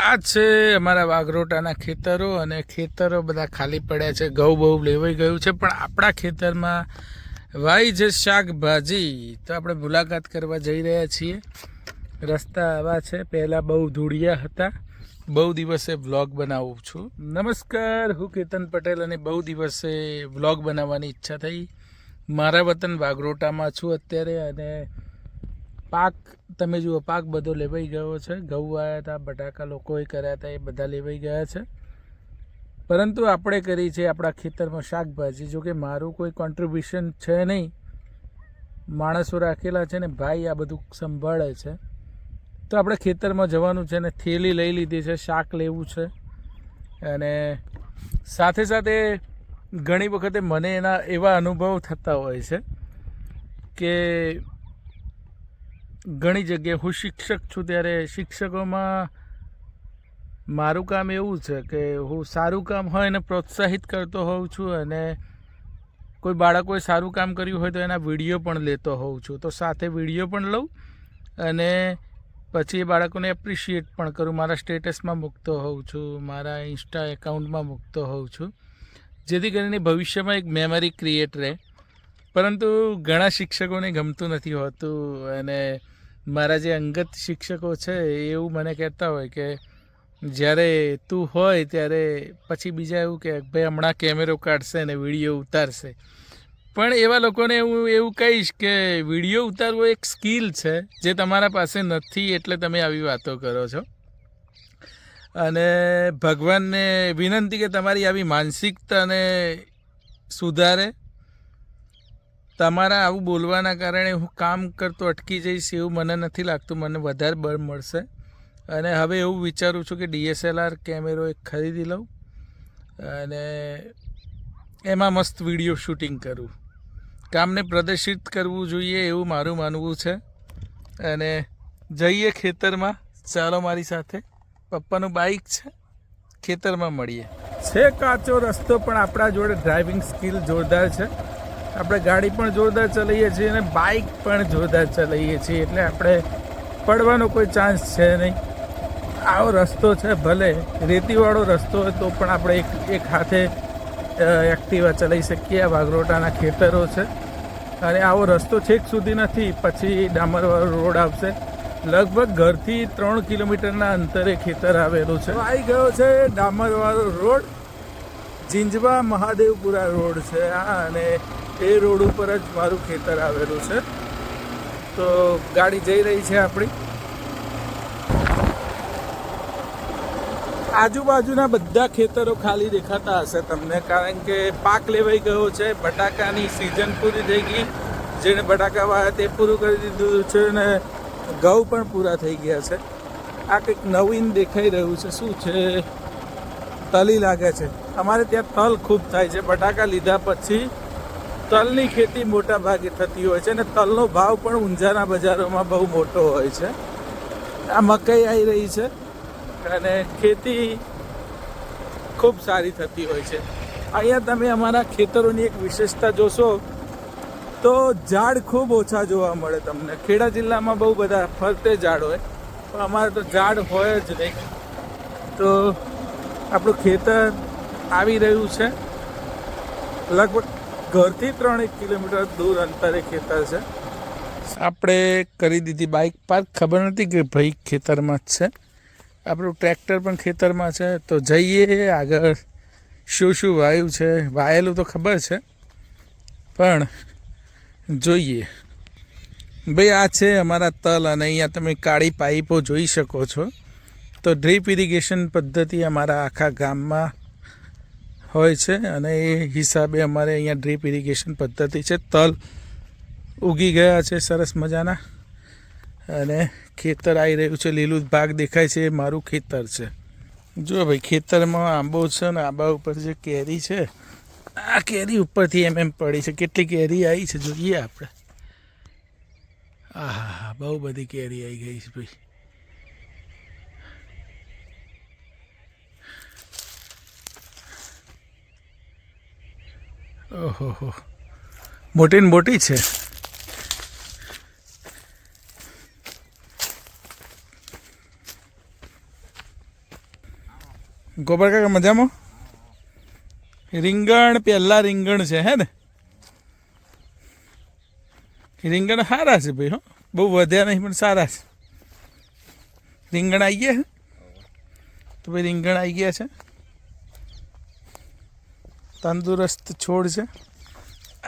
આ છે અમારા વાઘરોટાના ખેતરો અને ખેતરો બધા ખાલી પડ્યા છે. ઘઉં બહુ લેવાઈ ગયું છે, પણ આપણા ખેતરમાં વાઈ છે શાકભાજી. તો આપણે મુલાકાત કરવા જઈ રહ્યા છીએ. રસ્તા આવા છે. પહેલાં બહુ ધૂળિયા હતા. બહુ દિવસે વ્લોગ બનાવું છું. નમસ્કાર, હું કેતન પટેલ અને બહુ દિવસે વ્લોગ બનાવવાની ઈચ્છા થઈ. મારા વતન વાઘરોટામાં છું અત્યારે અને પાક તમે જુઓ, પાક બધો લેવાઈ ગયો છે. ઘઉં આવ્યા હતા, બટાકા લોકોએ કર્યા હતા, એ બધા લેવાઈ ગયા છે. પરંતુ આપણે કરી છે આપણા ખેતરમાં શાકભાજી. જો કે મારું કોઈ કોન્ટ્રીબ્યુશન છે નહીં. માણસો રાખેલા છે ને ભાઈ આ બધું સંભાળે છે. તો આપણે ખેતરમાં જવાનું છે ને થેલી લઈ લીધી છે, શાક લેવું છે. અને સાથે સાથે ઘણી વખતે મને એના એવા અનુભવ થતા હોય છે કે ઘણી જગ્યાએ હું શિક્ષક છું ત્યારે શિક્ષકોમાં મારું કામ એવું છે કે હું સારું કામ હોય એને પ્રોત્સાહિત કરતો હોઉં છું અને કોઈ બાળકોએ સારું કામ કર્યું હોય તો એના વીડિયો પણ લેતો હોઉં છું. તો સાથે વીડિયો પણ લઉં અને પછી એ બાળકોને એપ્રિશિએટ પણ કરું. મારા સ્ટેટસમાં મૂકતો હોઉં છું, મારા ઇન્સ્ટા એકાઉન્ટમાં મૂકતો હોઉં છું. જેથી કરીને ભવિષ્યમાં એક મેમરી ક્રિએટ રહે. પરંતુ ઘણા શિક્ષકોને ગમતું નથી હોતું અને મારા જે અંગત શિક્ષકો છે, એવું મને કહેતા હોય કે જ્યારે તું હોય ત્યારે પછી બીજા એવું કે, ભાઈ, હમણાં કેમેરો કાઢશે ને વીડિયો ઉતારશે. પણ એવા લોકોને હું એવું કહીશ કે વીડિયો ઉતારવો એક સ્કિલ છે, જે તમારા પાસે નથી એટલે તમે આવી વાતો કરો છો. અને ભગવાનને વિનંતી કે તમારી આવી માનસિકતાને સુધારે તમારા આવું બોલવાના કારણે હું કામ કરતો અટકી જઈશ એવું મને નથી લાગતું. મને વધારે બળ મળશે. અને હવે એવું વિચારું છું કે ડીએસએલઆર કેમેરો એક ખરીદી લઉં અને એમાં મસ્ત વીડિયો શૂટિંગ કરું. કામને પ્રદર્શિત કરવું જોઈએ એવું મારું માનવું છે. અને જઈએ ખેતરમાં. ચાલો મારી સાથે. પપ્પાનું બાઇક છે. ખેતરમાં મળીએ. છે કાચો રસ્તો, પણ આપણા જોડે ડ્રાઇવિંગ સ્કિલ જોરદાર છે. આપણે ગાડી પણ જોરદાર ચલાવીએ છીએ અને બાઇક પણ જોરદાર ચલાવીએ છીએ. એટલે આપણે પડવાનો કોઈ ચાન્સ છે નહીં. આવો રસ્તો છે ભલે, રેતીવાળો રસ્તો હોય તો પણ આપણે એક એક હાથે એક્ટિવા ચલાવી શકીએ. વાઘરોટાના ખેતરો છે. અને આવો રસ્તો છેક સુધી નથી, પછી ડામરવાળો રોડ આવશે. લગભગ ઘરથી ત્રણ કિલોમીટરના અંતરે ખેતર આવેલું છે. આવી ગયો છે ડામરવાળો રોડ. જીંજવા મહાદેવપુરા રોડ છે આ અને એ રોડ ઉપર જ મારું ખેતર આવેલું છે. તો ગાડી જઈ રહી છે આપણી. આજુબાજુના બધા ખેતરો ખાલી દેખાતા હશે તમને, કારણ કે પાક લેવાઈ ગયો છે, બટાકાની સિઝન પૂરી થઈ ગઈ. જેને બટાકા વાળા તે પૂરું કરી દીધું છે ને ઘઉં પણ પૂરા થઈ ગયા છે. આ કંઈક નવીન દેખાઈ રહ્યું છે, શું છે? તલી લાગે છે. અમારે ત્યાં તલ ખૂબ થાય છે. બટાકા લીધા પછી તલની ખેતી મોટા ભાગે થતી હોય છે અને તલનો ભાવ પણ ઊંઝાના બજારોમાં બહુ મોટો હોય છે. આ મકાઈ આવી રહી છે અને ખેતી ખૂબ સારી થતી હોય છે. અહીંયા તમે અમારા ખેતરોની એક વિશેષતા જોશો તો ઝાડ ખૂબ ઓછા જોવા મળે તમને. ખેડા જિલ્લામાં બહુ બધા ફરતે ઝાડ હોય, પણ અમારે તો ઝાડ હોય જ નહીં. તો આપણું ખેતર આવી રહ્યું છે. લગભગ ઘરથી ત્રણ એક કિલોમીટર દૂર અંતરે ખેતર છે. આપણે કરી દીધી બાઇક પાર્ક. ખબર નથી કે ભાઈ ખેતરમાં જ છે. આપણું ટ્રેક્ટર પણ ખેતરમાં છે. તો જઈએ આગળ. શું શું વાયું છે? વાયેલું તો ખબર છે. પણ જોઈએ. ભાઈ, આ છે અમારા તલ અને અહીંયા તમે કાળી પાઇપો જોઈ શકો છો. તો ડ્રીપ ઇરિગેશન પદ્ધતિ અમારા આખા ગામમાં હોય છે અને એ હિસાબે અમારે અહીંયા ડ્રીપ ઇરિગેશન પદ્ધતિ છે. તલ ઉગી ગયા છે સરસ મજાના અને ખેતર આવી રહ્યું છે. લીલું ભાગ દેખાય છે. એ મારું ખેતર છે. જો ભાઈ, ખેતરમાં આંબો છે ને આંબા ઉપર જે કેરી છે, આ કેરી ઉપરથી એમ એમ પડી છે. કેટલી કેરી આવી છે જોઈએ આપણે. આહા, બહુ બધી કેરી આવી ગઈ છે ભાઈ. ઓહો મોટી ને મોટી છે. ગોબર કાકા, મજામાં? રીંગણ, પહેલા રીંગણ છે, હે ને? રીંગણ સારા છે ભાઈ, હો. બહુ વધ્યા નહીં, પણ સારા છે. રીંગણ આવી ગયા તો ભાઈ રીંગણ આવી ગયા છે. તંદુરસ્ત છોડ છે.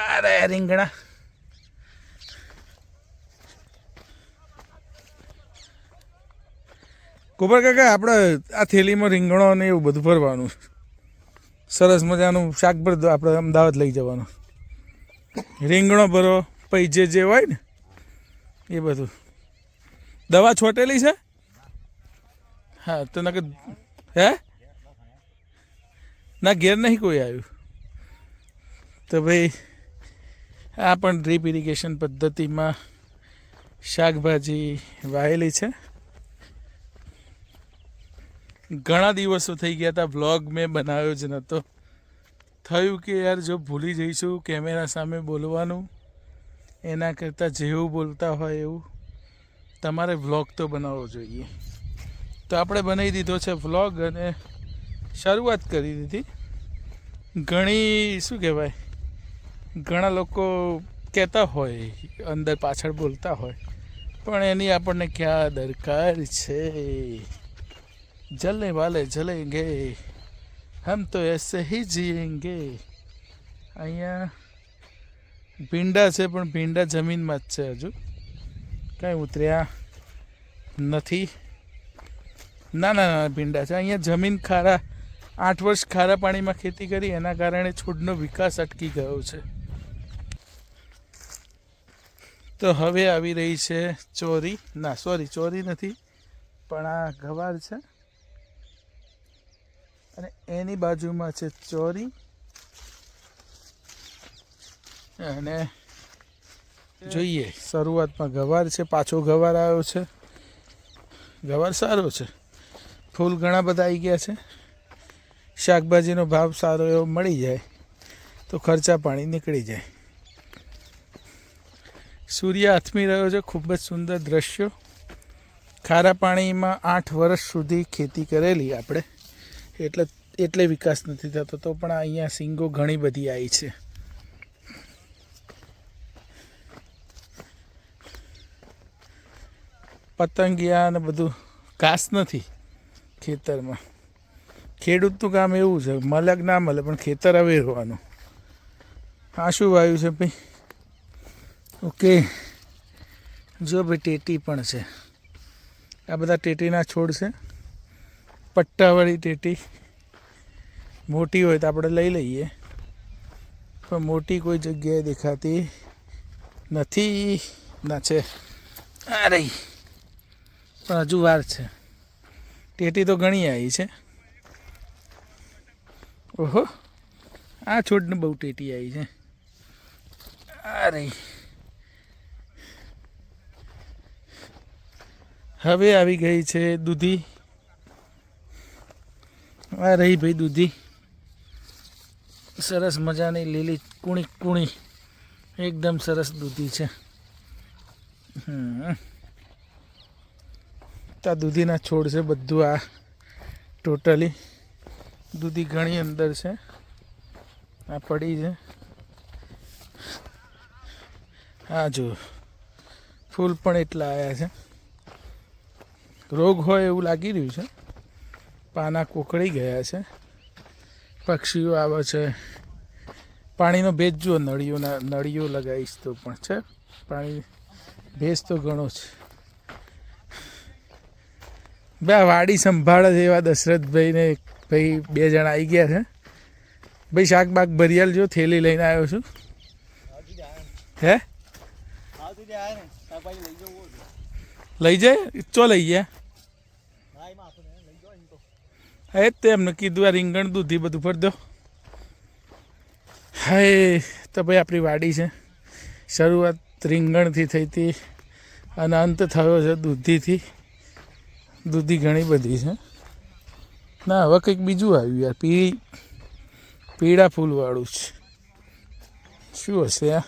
અરે રીંગણા. ગોબર કાકા, આપણે આ થેલીમાં રીંગણો ને એવું બધું ભરવાનું. સરસ મજાનું શાક ભર આપણે અમદાવાદ લઈ જવાનું. રીંગણો ભરો પછી જે જે હોય ને, એ બધું. દવા છોટેલી છે? હા, તો નકર હે? ના, ઘેર નહીં કોઈ આવ્યું. તો ભાઈ, આ પણ ડ્રીપ ઇરિગેશન પદ્ધતિમાં શાકભાજી વાયેલી છે. ઘણા દિવસો થઈ ગયા હતા વ્લોગ મેં બનાવ્યો જ નહોતો. થયું કે યાર જો ભૂલી જઈશું કેમેરા સામે બોલવાનું, એના કરતાં જેવું બોલતા હોય એવું, તમારે વ્લોગ તો બનાવવો જોઈએ. તો આપણે બનાવી દીધો છે વ્લોગ અને શરૂઆત કરી દીધી. ઘણી, શું કહેવાય ઘણા લોકો કહેતા હોય, અંદર પાછળ બોલતા હોય, પણ એની આપણને ક્યાં દરકાર છે? જલને વાલે જલેંગે, હમ તો એસે હી જીએંગે. અહીંયા ભીંડા છે, પણ ભીંડા જમીનમાં જ છે હજુ. કાંઈ ઉતર્યા નથી. ના ના ના, ભીંડા છે. અહીંયા જમીન ખારા, આઠ વર્ષ ખારા પાણીમાં ખેતી કરી, એના કારણે છોડનો વિકાસ અટકી ગયો છે. તો હવે આવી રહી છે ચોરી. ના સોરી ચોરી નથી, પણ આ ગવાર છે. અને એની બાજુમાં છે ચોરી. અને જોઈએ, શરૂઆતમાં ગવાર છે, પાછો ગવાર આવ્યો છે. ગવાર સારો છે. ફૂલ ઘણા બધા આવી ગયા છે. શાકભાજીનો ભાવ સારો એવો મળી જાય, તો ખર્ચા પાણી નીકળી જાય. સૂર્ય આથમી રહ્યો છે, ખૂબ જ સુંદર દ્રશ્યો. ખારા પાણીમાં આઠ વર્ષ સુધી ખેતી કરેલી આપણે. એટલે એટલે વિકાસ નથી થતો, તો પણ અહીંયા સિંગો ઘણી બધી આવી છે. પતંગિયા ને બધું ઘાસ નથી ખેતરમાં. ખેડૂતનું કામ એવું છે, મલક ના મળે પણ ખેતર અવેરવાનું આ શું વાયુ છે ભાઈ. ઓકે. જો ભાઈ ટેટી પણ છે. આ બધા ટેટીના છોડ છે. પટ્ટાવાળી ટેટી. મોટી હોય તો આપણે લઈ લઈએ. પણ મોટી કોઈ જગ્યાએ દેખાતી નથી. ના છે. આ રહી. પણ હજુ વાર છે. ટેટી તો ઘણી આવી છે. ઓહો. આ છોડને બહુ ટેટી આવી છે. આ રહી. હવે આવી ગઈ છે દૂધી. આ રહી ભાઈ દૂધી. સરસ મજાની લીલી કુણી કુણી. એકદમ સરસ દૂધી છે. હમ. તો આ દૂધીના છોડ છે બધું આ ટોટલી. દૂધી ઘણી અંદર છે. આ પડી છે. હા જો. ફૂલ પણ એટલા આવ્યા છે. રોગ હોય એવું લાગી રહ્યું છે. પાના કોકળી ગયા છે. પક્ષીઓ આવે છે. પાણીનો ભેજ જુઓ નળીઓના નળીઓ લગાવીશ તો પણ છે. પાણી ભેજ તો ઘણો છે. બે વાડી સંભાળે છે એવા દશરથભાઈને ભાઈ બે જણા આવી ગયા છે. ભાઈ શાક બાગ ભરિયાલ જો થેલી લઈને આવ્યો છું. હે? લઈ જાય? ચો લઈ ગયા? હે તે એમને કીધું આ રીંગણ દૂધી બધું ભરી દો. હાય તો ભાઈ આપણી વાડી છે. શરૂઆત રીંગણથી થઈ હતી અને અંત થયો છે દૂધીથી. દૂધી ઘણી બધી છે. ના, હવે કંઈક બીજું આવ્યું યાર, પી, પીળા ફૂલવાળું છે શું હશે આ?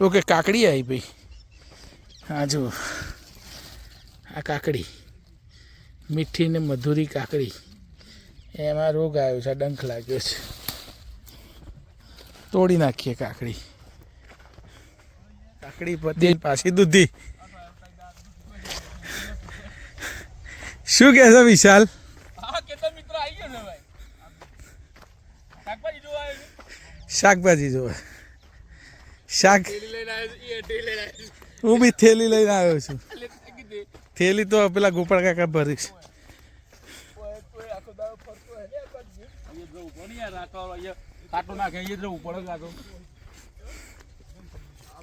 ઓકે, કાકડી આવી ભાઈ. હા જુઓ, આ કાકડી. મીઠી ને મધુરી કાકડી. એમાં રોગ આવ્યો છે ડંખ લાગ્યો છે. તોડી નાખીએ કાકડી. કાકડી પતી પાછી દૂધી. શું કહે છે વિશાલ? હા આવી ગયો શાકભાજી જોવા શાક હું બી થેલી લઈને આવ્યો છું. થેલી તો પેલા ગોપાળ કાકા ભરીશ કોઈ કોઈ આખો દાડો ફરતો હોય ને આ બાજુ. અહીંયા જવું પડે ને યાર રાતો અહીંયા કાંટો નાખે અહીંયા જવું પડે કાંટો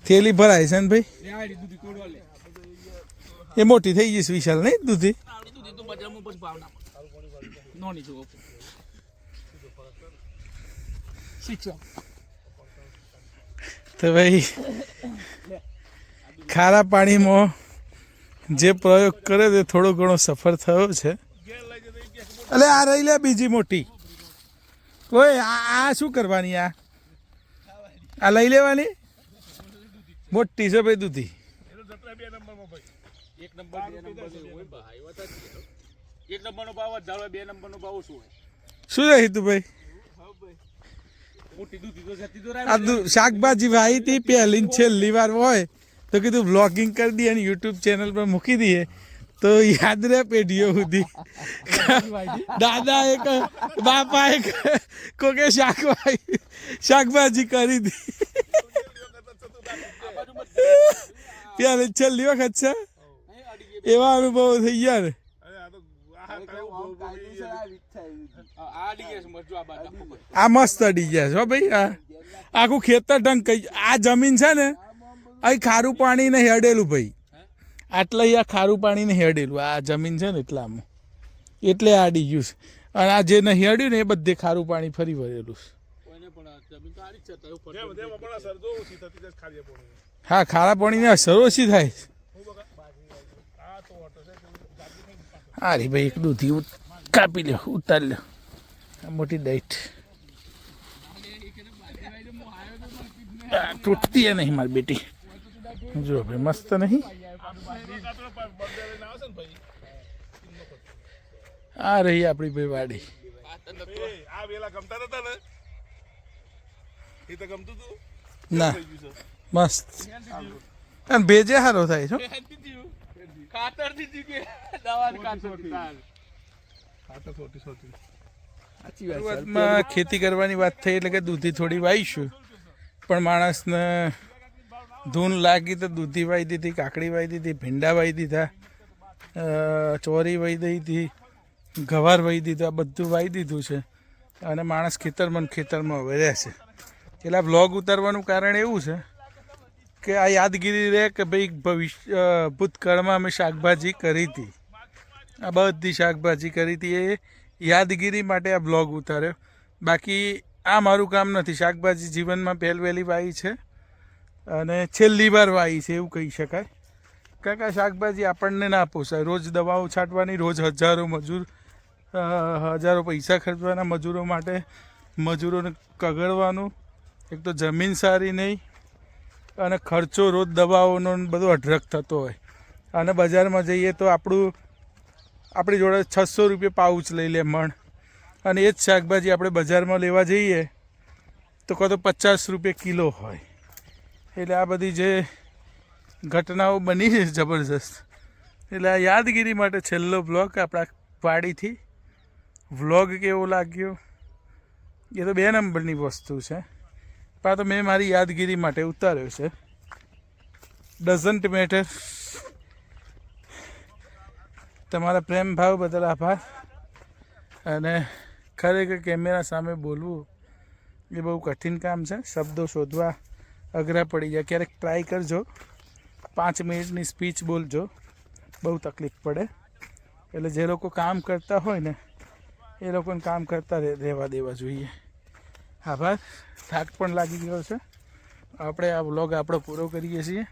થેલી ભરાય છે ને ભાઈ? એ મોટી થઈ જઈશ વિશાલ, નહીં દૂધી? તો ભાઈ, ખારા પાણીમાં જે પ્રયોગ કરે તે થોડો ઘણો સફળ થયો છે. એટલે આ રહી લે બીજી મોટી. ઓય આ શું કરવાની આ? આ લઈ લેવાની? મોટી છે ભાઈ દૂધી. એક નંબર બે નંબર નો હોય ભાઈ વાત જ છે. એક નંબર ભાવ વધારે બે નંબર ભાવ ઓછો હોય. શું રહી તું ભાઈ આ શાકભાજી વાવી હતી પહેલી છેલ્લી વાર હોય તો કીધું બ્લોગિંગ કરી દઈએ અને યુટ્યુબ ચેનલ પર મૂકી દઈએ. તો યાદ રહે પેઢીઓ સુધી. દાદા એક, બાપા એક, કોકે શાકભાજી શાકભાજી કરી હતી ત્યારે છેલ્લી વખત છે. એવા અનુભવો થઈ ગયા ને. આ મસ્ત અડી ગયા છે ભાઈ, આ આખું ખેતર ઢંગ આ જમીન છે ને અહીં ખારું પાણી ને હેડેલું ભાઈ. આટલે આ ખારું પાણીને હેડેલું આ જમીન છે ને એટલામાં. એટલે આડી ગયું છે. અને આ જે નહીં હેડ્યું ને એ બધે ખારું પાણી ફરી વળેલું છે. કોઈને પણ આ જમીન તો આડી જ છે તો એવું ફરતું હા ખારા પાણીની અસર ઓછી થાય હારી હા રે ભાઈ એક દૂધી કાપી લ્યો ઉતાર લ્યો. આ મોટી ડાઈટ તૂટતી નહીં મારી બેટી. જો ભાઈ મસ્ત નહીં? આ રહી આપણી ભાઈ વાડી. ગમતા તો ના, મસ્ત. ભેજે સારો થાય છો? શરૂઆતમાં ખેતી કરવાની વાત થઈ એટલે કે દૂધી થોડી વાવીશું પણ માણસને ધૂન લાગી તો દૂધી વાવી દીધી, કાકડી વાવી દીધી, ભીંડા વાવી દીધા ચોરી વાઈ દીધી, ગવાર વાવી દીધું, આ બધું વાવી દીધું છે. અને માણસ ખેતરમાં ખેતરમાં હવે રહેશે એટલે આ બ્લોગ ઉતારવાનું કારણ એવું છે કે આ યાદગીરી રહે કે ભાઈ ભવિષ્ય ભૂતકાળમાં અમે શાકભાજી કરી હતી. આ બધી શાકભાજી કરી હતી. એ યાદગીરી માટે આ બ્લોગ ઉતાર્યો. બાકી આ મારું કામ નથી. શાકભાજી જીવનમાં પહેલ વાઈ છે. અને છેલ્લી વાર વાવી છે, એવું કહી શકાય. કારણ કે શાકભાજી આપણને ના પોસાય. રોજ દવાઓ છાંટવાની, રોજ હજારો મજૂર હજારો પૈસા ખર્ચવાના મજૂરો માટે મજૂરોને કગળવાનું. એક તો જમીન સારી નહીં અને ખર્ચો રોજ દવાઓનો બધો અઢળક થતો હોય. અને બજારમાં જઈએ તો આપણું, આપણી જોડે છસો રૂપિયા પાઉચ લઈ લે મણ. અને એ જ શાકભાજી આપણે બજારમાં લેવા જઈએ તો કાં તો પચાસ રૂપિયા કિલો હોય. એટલે આ બધી જે ઘટનાઓ બની છે જબરજસ્ત, એટલે આ યાદગીરી માટે છેલ્લો બ્લોગ આપણા વાડીથી. વ્લોગ કેવો લાગ્યો? એ તો બે નંબરની વસ્તુ છે. પણ તો મેં મારી યાદગીરી માટે ઉતાર્યો છે. ડઝન્ટ મેટર તમારા પ્રેમ ભાવ બદલ આભાર. અને ખરેખર કેમેરા સામે બોલવું એ બહુ કઠિન કામ છે. શબ્દો શોધવા અઘરા પડી જાય. ક્યારેક ટ્રાય કરજો. પાંચ મિનિટની સ્પીચ બોલજો. બહુ તકલીફ પડે. એટલે જે લોકો કામ કરતા હોય ને, એ લોકોને કામ કરતા રહે- રહેવા દેવા જોઈએ. આભાર. થાક પણ લાગી ગયો છે. આપણે આ વ્લોગ આપણો પૂરો કરીએ છીએ.